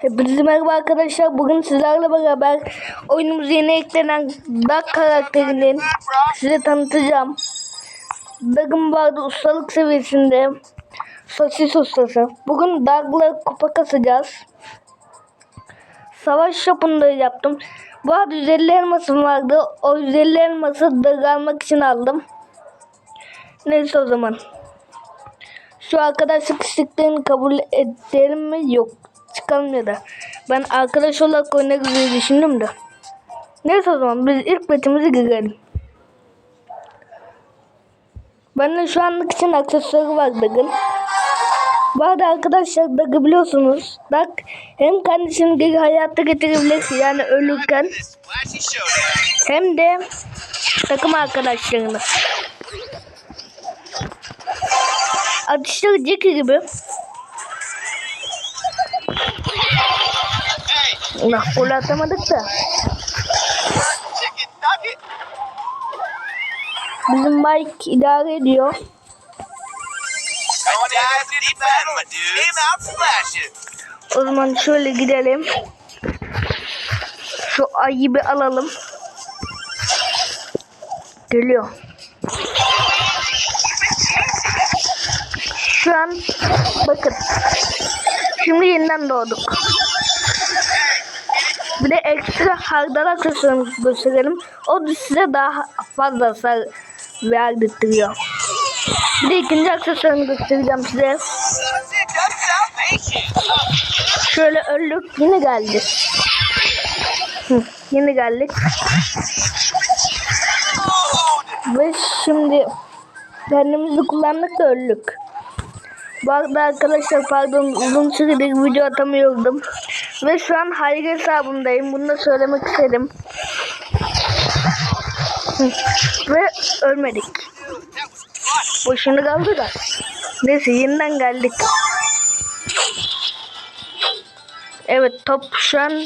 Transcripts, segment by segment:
Hepinize merhaba arkadaşlar. Bugün sizlerle beraber oyunumuza yeni eklenen Doug karakterinin size tanıtacağım. Doug'ın vardı ustalık seviyesinde. Sosis ustası. Bugün Doug'la kupa kasacağız. Savaş shopunda yaptım. Bu arada 150 elmasım vardı. O 150 elması Doug almak için aldım. Neyse o zaman. Şu arkadaşlık isteklerini kabul edelim mi? Yok. Çıkalım ya da. Ben arkadaş olarak oynarız diye düşündüm de. Neyse o zaman biz ilk betimizi girelim. Bende şu anlık için aksesuarı var Doug'ın. Bu arada arkadaşlar Doug'ı biliyorsunuz. Doug hem kendisini geri hayata getirebilir yani ölürken hem de takım arkadaşlarını. Atışları Jackie gibi. Allah gol atamadık da. Bizim Mike idare ediyor. O zaman şöyle gidelim. Şu ayı bir alalım. Geliyor. Şu an bakın. Şimdi yeniden doğduk. Bir de ekstra hardal aksesuarımızı gösterelim. O da size daha fazla hasar verdirtiyor. Bir de ikinci aksesuarımı göstereceğim size. Şöyle öldük yine geldi. Hı, yine geldik. Ve şimdi kendimizi kullandık da öldük. Bu arada arkadaşlar pardon uzun süredir video atamıyordum. Ve şu an hayır hesabındayım. Bunu da söylemek istedim. Hı, Ve ölmedik. Boşuna kaldı da. Neyse yeniden geldik. Evet top şu an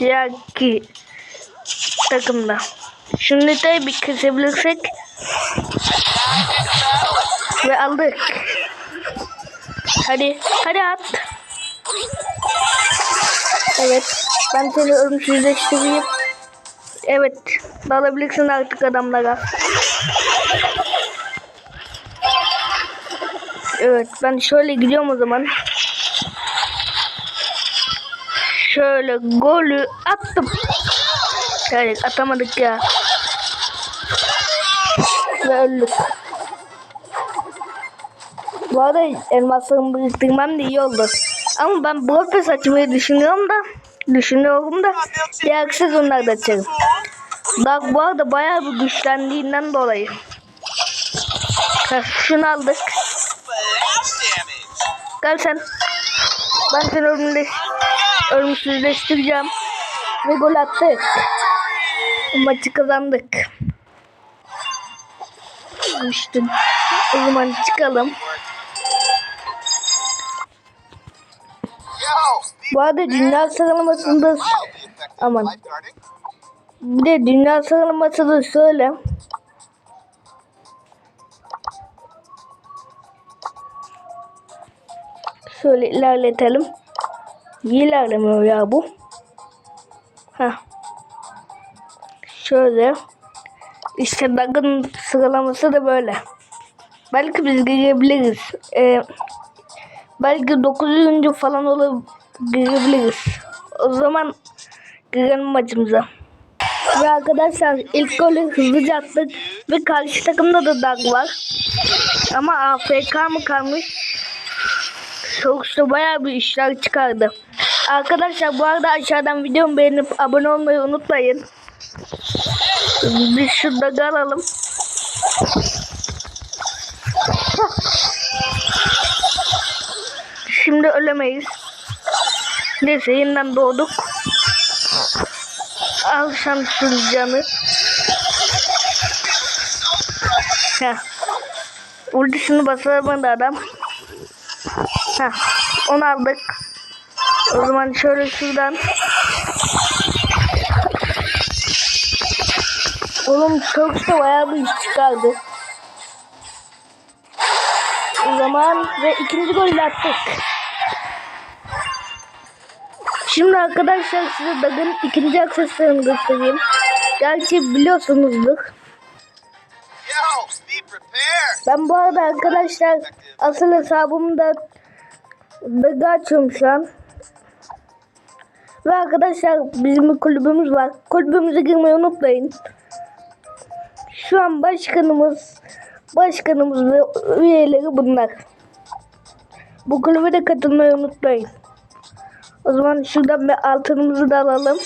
diğerki takımda. Şimdi de bir kesebilirsek ve aldık. Hadi hadi at. Evet ben seni ölümsüzleştireyim. Evet dalabilirsin artık adamlara. Evet ben şöyle gidiyorum o zaman. Şöyle golü attım. Evet atamadık ya. Ve öldük. Bu arada elmaslarımı biriktirmem de iyi oldu. Ama ben Brawl açmayı düşünüyorum da düşünüyorum da diğer sezonlarda açarım. Bak bu arada bayağı bir güçlendiğinden dolayı. Heh, şunu aldık. Gel sen. Ben seni ölümleş, ölümsüzleştireceğim. Ve gol attık. Maçı kazandık. İşte o zaman çıkalım. Bu arada dünya sıralamasında Aman. bir de dünya sıralaması da şöyle. İlerletelim. İyi ilerlemiyor ya bu. Heh. Şöyle. İşte Doug'ın sıralaması da böyle. Belki biz girebiliriz. Ee, belki 900. falan olup girebiliriz. O zaman girelim maçımıza. Ve arkadaşlar ilk golü hızlıca attık. Ve karşı takımda da Doug var. Ama AFK mı kalmış? Yoksa bayağı bir işler çıkardı. Arkadaşlar bu arada aşağıdan videomu beğenip abone olmayı unutmayın. Biz şurada alalım. Şimdi ölemeyiz. Neyse yeniden doğduk. Al şansın canı. Heh. Ultisini basamadı adam. Heh. Onu aldık. O zaman şöyle şuradan. Oğlum çok da bayağı bir iş çıkardı. O zaman ve ikinci golü attık. Şimdi arkadaşlar size Dag'ın ikinci aksesuarını göstereyim. Gerçi biliyorsunuzdur. Ben bu arada arkadaşlar asıl hesabımda Dag'ı açıyorum şu an. Ve arkadaşlar bizim bir kulübümüz var. Kulübümüze girmeyi unutmayın. Şu an başkanımız, başkanımız ve üyeleri bunlar. Bu kulübe de katılmayı unutmayın. O zaman şuradan bir altınımızı da alalım.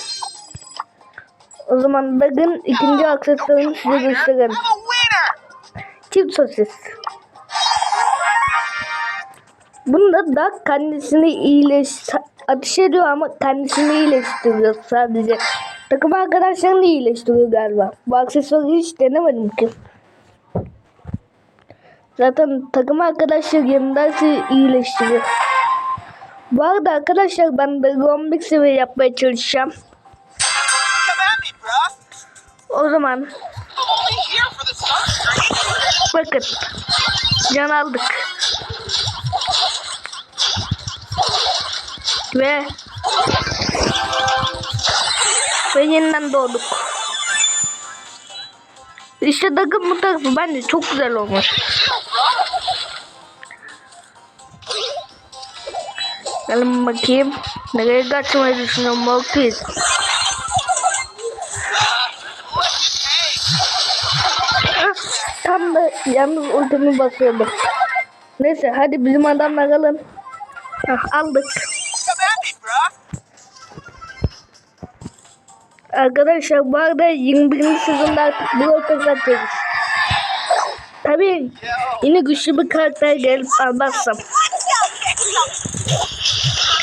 O zaman Dag'ın ikinci aksesuarını size gösterelim. I'm a winner. Çift sosis. Bunda da kendisini iyileş ateş ediyor ama kendisini iyileştiriyor sadece. Takım arkadaşlarını iyileştiriyor galiba. Bu aksesuarı hiç denemedim ki. Zaten takım arkadaşlar yanındaysa iyileştiriyor. Bu arada arkadaşlar ben de 11 seviye yapmaya çalışacağım. O zaman bakın can aldık. Ve ve yeniden doğduk. İşte takım bu tarafı bence çok güzel olmuş. Gelin bakayım. Nereye kaçmayı düşünüyorum Mortis. Tam da yalnız ultimi basıyordum. Neyse hadi bizim adamlar alın. Hah, aldık. Arkadaşlar bu arada 21. sezonda artık Pass atıyoruz. Tabii yine güçlü bir karakter gelip almazsam.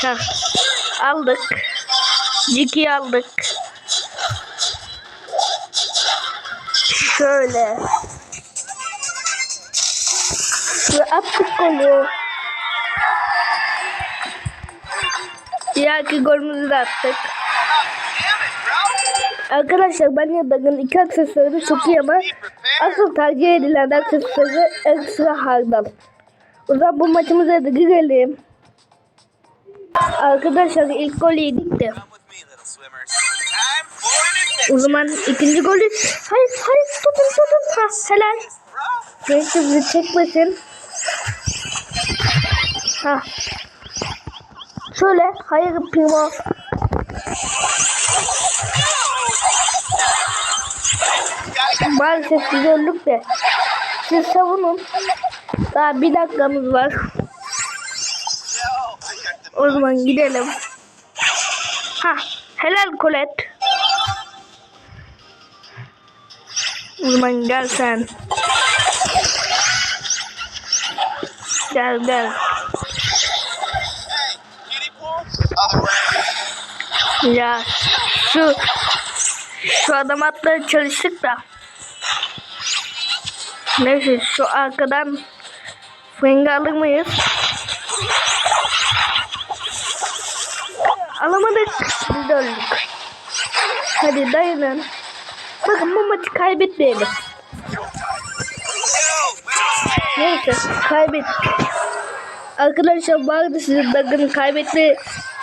Hah, aldık. Jiki aldık. Şöyle. Ve attık golü. Diğerki golümüzü de attık. Arkadaşlar ben Yadag'ın iki aksesuarı çok iyi ama asıl tercih edilen aksesuarı ekstra hardal. O zaman bu maçımıza da girelim. Arkadaşlar ilk gol yedik de. O zaman ikinci golü... Hayır hayır tutun tutun. Ha, helal. Frank bizi çekmesin. Ha. Şöyle. Hayır get Maalesef biz öldük de. Siz savunun. Daha bir dakikamız var. O zaman gidelim. Ha, helal Kolet. O zaman gel sen. Gel gel. Ya şu şu adam atmaya çalıştık da. Neyse şu arkadan Feng'i alır mıyız? Biz öldük. Hadi dayanın. Bakın bu maçı kaybetmeyelim. Neyse kaybettik. Arkadaşlar arada size Dag'ın kaybetme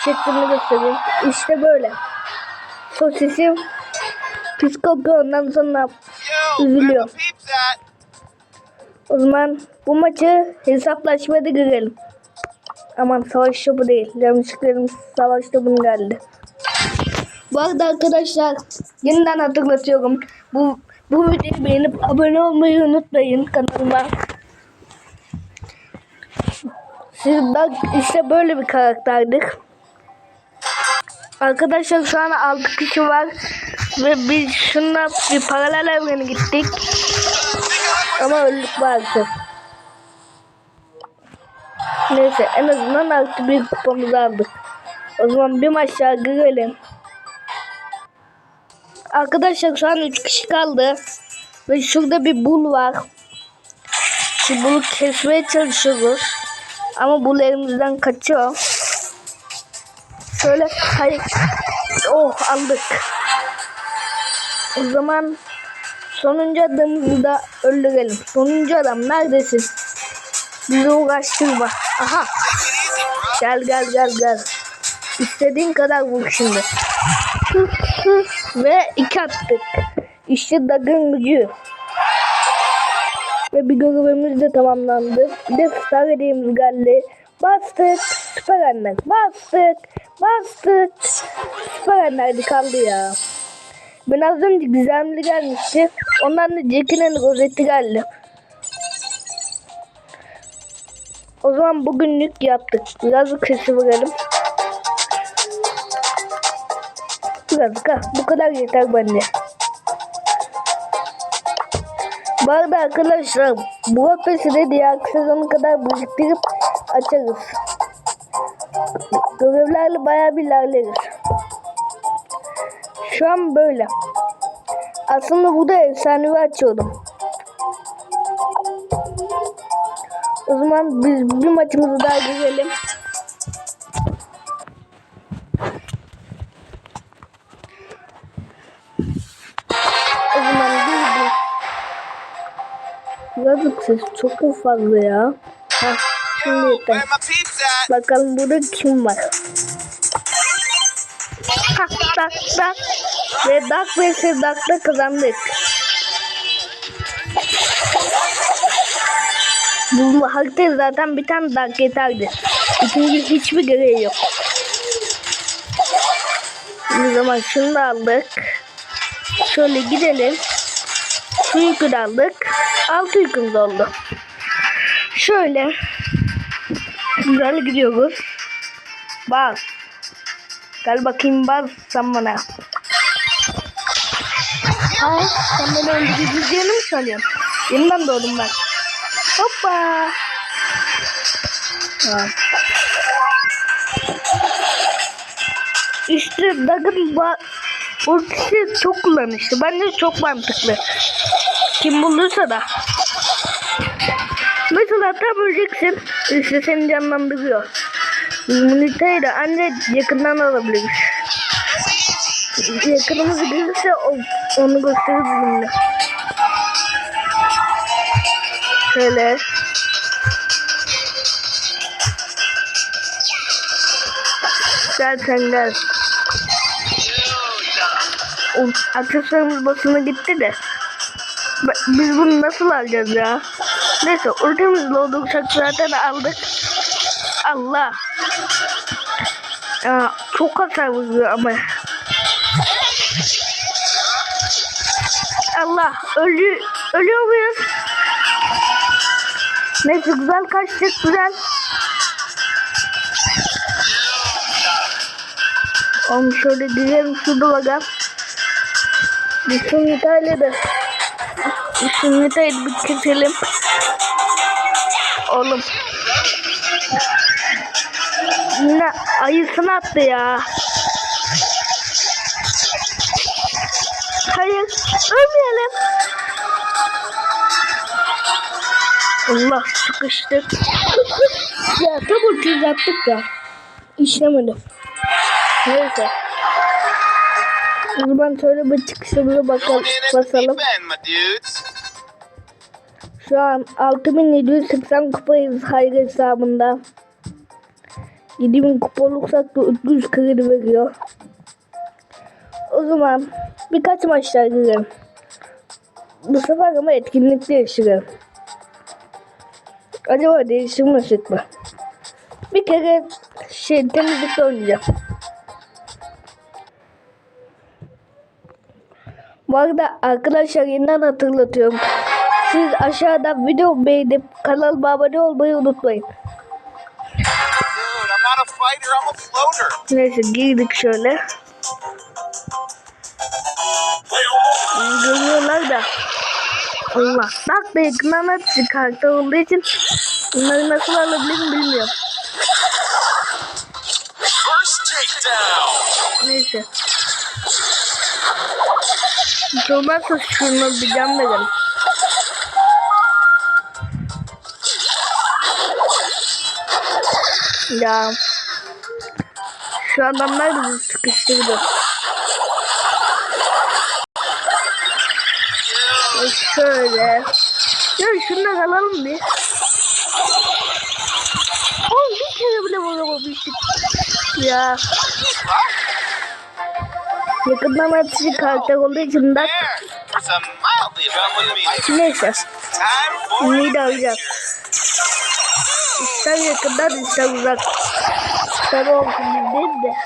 şeklini göstereyim. İşte böyle. Sosisim psikopi ondan sonra yo, Üzülüyor. o zaman bu maçı hesaplaşmada girelim. Aman savaş topu değil. Yanlışlıkla savaş topu geldi. Arada arkadaşlar yeniden hatırlatıyorum. Bu bu videoyu beğenip abone olmayı unutmayın kanalıma. Siz bak işte böyle bir karakterdik. Arkadaşlar şu an 6 kişi var ve biz şunla bir paralel evrene gittik. Ama öldük maalesef. Neyse en azından artı bir kupamızı aldık. O zaman bir maç daha girelim. Arkadaşlar şu an 3 kişi kaldı. Ve şurada bir bul var. Şu bulu kesmeye çalışıyoruz. Ama bul elimizden kaçıyor. Şöyle hayır. Oh aldık. O zaman sonuncu adamımızı da öldürelim. Sonuncu adam neredesin? Bizi uğraştırma. Aha. Gel gel gel gel. İstediğin kadar vur şimdi. Ve iki attık. İşte Dag'ın gücü. Ve bir görevimiz de tamamlandı. Bir de star hediyemiz geldi. Bastık. Süper Ender. Bastık. Bastık. Süper Ender'di kaldı ya. Ben az önce gizemli gelmişti. Ondan da Jack'in rozeti geldi. O zaman bugünlük yaptık. Birazcık sesi verelim. Ha. Bu kadar yeter bence. Bu arada arkadaşlar bu hafesi de diğer sezonu kadar biriktirip açarız. Görevlerle bayağı bir ilerleriz. Şu an böyle. Aslında burada efsanevi açıyordum. O zaman biz bir maçımızı daha girelim. Ses çok mu fazla ya? Hah, şimdi at? Bakalım burada kim var? Ha, dak dak. Ve dak vs dakta kazandık. Bu haritada zaten bir tane dak yeterdi. İkinci hiçbir gereği yok. O zaman şunu da aldık. Şöyle gidelim. Şu yükü de aldık. Altı yükümüz oldu. Şöyle Güzel gidiyoruz. Bak. Gel bakayım bak sen bana. Ay sen beni öldüreceğini mi söylüyorsun? Yeniden doğdum ben. Hoppa. Ha. İşte Dag'ın ultisi çok kullanışlı. Bence çok mantıklı. Kim bulduysa da. Mesela tam öleceksin. İşte seni canlandırıyor. İmmuniteyi de ancak yakından alabiliriz. Yakınımız gelirse onu gösterir bizimle. Şöyle. Gel sen gel. O aksesuarımız basına gitti de. Biz bunu nasıl alacağız ya? Neyse ultimizle olursak zaten aldık. Allah. Ya, çok hasar vuruyor ama. Allah ölü ölüyor muyuz? Neyse güzel kaçtık güzel. Oğlum şöyle gidelim şurada bakalım. Bir son İtalya'da. Bir keselim. Oğlum. Yine ayısını attı ya. Hayır. Ölmeyelim. Allah sıkıştık. ya tam ucuz attık ya. İşlemedi. Neyse. O zaman şöyle bir çıkışımıza bakalım, basalım. Şu an 6780 kupayız hayır hesabında. 7000 kupa olursak da 300 kredi veriyor. O zaman birkaç maçlar girelim. Bu sefer ama etkinlik değiştirelim. Acaba değiştirmesek mi? Bir kere şey temizlikte oynayacağım. Bu arada arkadaşlar yeniden hatırlatıyorum. Siz aşağıda video beğenip kanalıma abone olmayı unutmayın. Neyse girdik şöyle. Görüyorlar da. Allah. Bak da yakından hepsi karakter olduğu için bunları nasıl alabilirim bilmiyorum. Neyse. Hiç olmazsa şunu bir can verelim. Ya. Şu adamlar da bizi sıkıştırdı. Şöyle. Ya şundan alalım bir. kaybettik. Ya. Yakından atıcı karakter olduğu için meeting. neyse. Time for İster yakından ister uzak. Olsun biz değil de.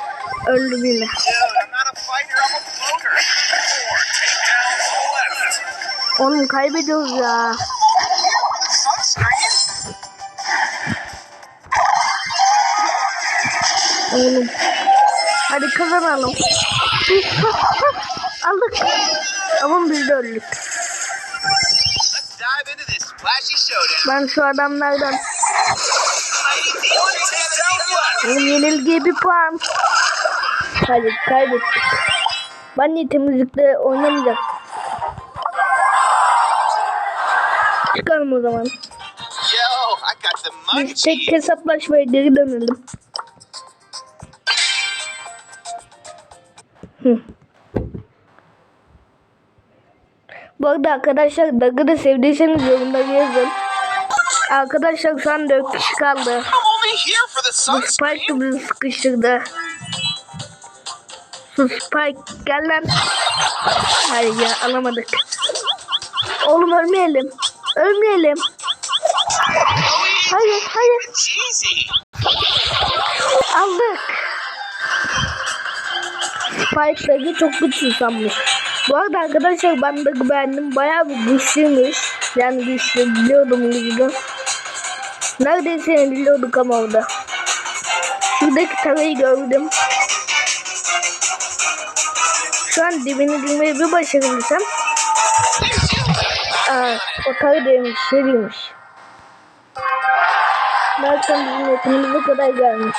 Öldüm yine. Oğlum kaybediyoruz ya. Oğlum. Hadi kazanalım. Aldık. Ama biz de öldük. Ben şu adamlardan Oğlum yenilgiye bir puan. Hayır kaybettik. Ben niye temizlikte oynamayacaktım. Çıkalım o zaman. Biz tek hesaplaşmaya geri dönelim. Hı. Bu arada arkadaşlar Dag'ı da sevdiyseniz yorumlara yazın. Arkadaşlar şu an 4 kişi kaldı. Bu Spike de bizi sıkıştırdı. Su Spike gel lan. Hayır ya alamadık. Oğlum ölmeyelim. Ölmeyelim. Hayır hayır. Aldık. Spike Dag'ı çok güçlü sanmış. Bu arada arkadaşlar ben Dag'ı beğendim. Bayağı bir güçlüymüş. Yani güçlü biliyordum güçlü. Neredeyse yeniliyorduk ama orada. Şuradaki tarayı gördüm. Şu an dibini bilmeyi bir başarırsam. Aa, o tarı değilmiş, seriymiş. Nereden bizim yakınımıza kadar gelmiş.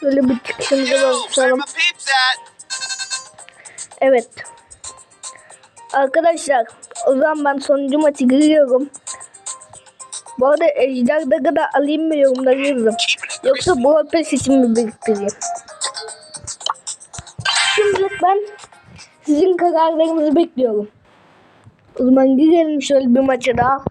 Şöyle bir çıkışımıza bakalım. Evet. Arkadaşlar o zaman ben sonuncu maçı giriyorum. Bu arada Ejder Dag'ı da alayım mı yorumlara yazın. Yoksa bu Alpes için mi biriktireyim? Şimdi ben sizin kararlarınızı bekliyorum. O zaman girelim şöyle bir maça daha.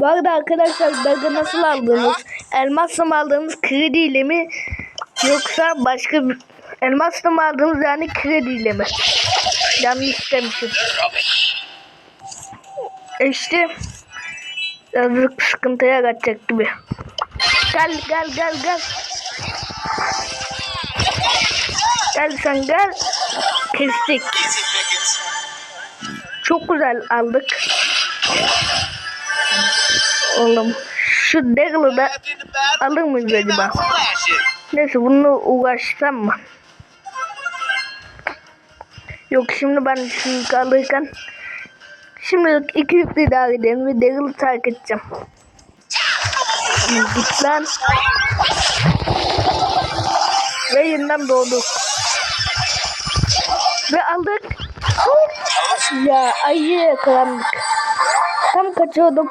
Bu arada arkadaşlar Dag'ı nasıl aldınız? Elmasla mı aldınız krediyle mi? Yoksa başka. Elmasla mı aldınız yani krediyle mi? Yanlış demişim. E İşte birazcık sıkıntıya kaçacak gibi. Gel gel gel gel. Gel sen gel. Kestik. Çok güzel aldık. Oğlum şu Daryl'ı da alır mıyız acaba? Neyse bununla uğraşsam mı? Yok şimdi ben şunu kalırken Şimdi iki yüklü idare edelim ve Daryl'ı terk edeceğim. Git lan. Ve yeniden doğduk. Ve aldık. Ya ayı yakalandık. Tam kaçıyordum.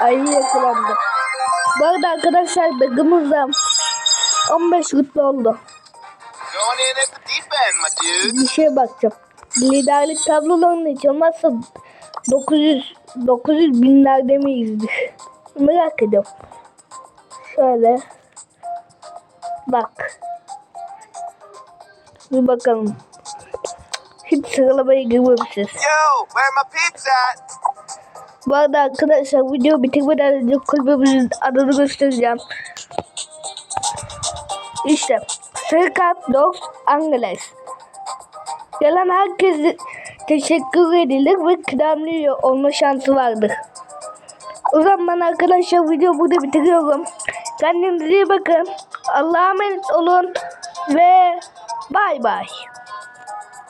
Ayı yakalandık. Bu arada arkadaşlar dagımızda 15 rütbe oldu. Bir şeye bakacağım. Liderlik tablolarının hiç olmazsa 900 900 binlerde miyizdir? Merak ediyorum. Şöyle. Bak. Bir bakalım. Hiç sıralamaya girmemişiz. Yo, where my at? Bu arada arkadaşlar video bitirmeden önce kulübümüzün adını göstereceğim. İşte Sırkat Dogs Angeles. Gelen herkese teşekkür edilir ve kıdemli olma şansı vardır. O zaman arkadaşlar video burada bitiriyorum. Kendinize iyi bakın. Allah'a emanet olun ve bay bay.